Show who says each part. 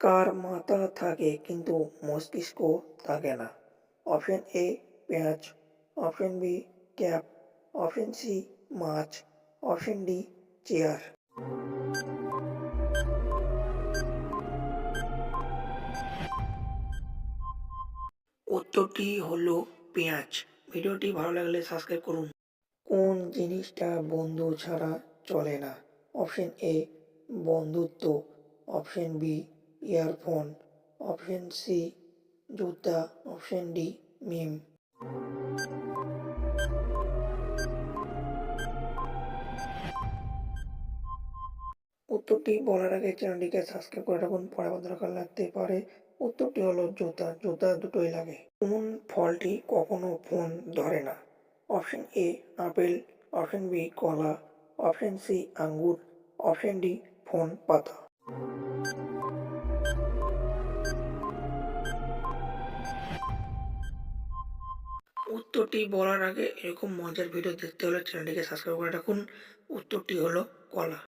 Speaker 1: কার মাথা থাকে কিন্তু মস্তিষ্ক থাকে না। অপশন এ পেঁয়াজ option B cap. Option C মাছ। Option D chair. উত্তরটি হলো পেঁয়াজ ভিডিওটি ভালো লাগলে সাবস্ক্রাইব করুন। কোন জিনিসটা বন্ধু ছাড়া চলে না? অপশন এ বন্ধুত্ব। Option B earphone, option C জুতা, অপশন ডি মিম। উত্তরটি বলার আগে চ্যানেলটিকে সাবস্ক্রাইব করে রাখুন, পরে দরকার লাগতে পারে। উত্তরটি হলো জুতা জুতা দুটোই লাগে। কোন ফলটি কখনো ফোন ধরে না। Option A apple, option B কলা, অপশন সি আঙ্গুর, অপশন ডি ফোন পাতা। উত্তরটি বলার আগে এরকম মজার ভিডিও দেখতে হলে চ্যানেলটিকে সাবস্ক্রাইব করে রাখুন। উত্তরটি হলো কলা।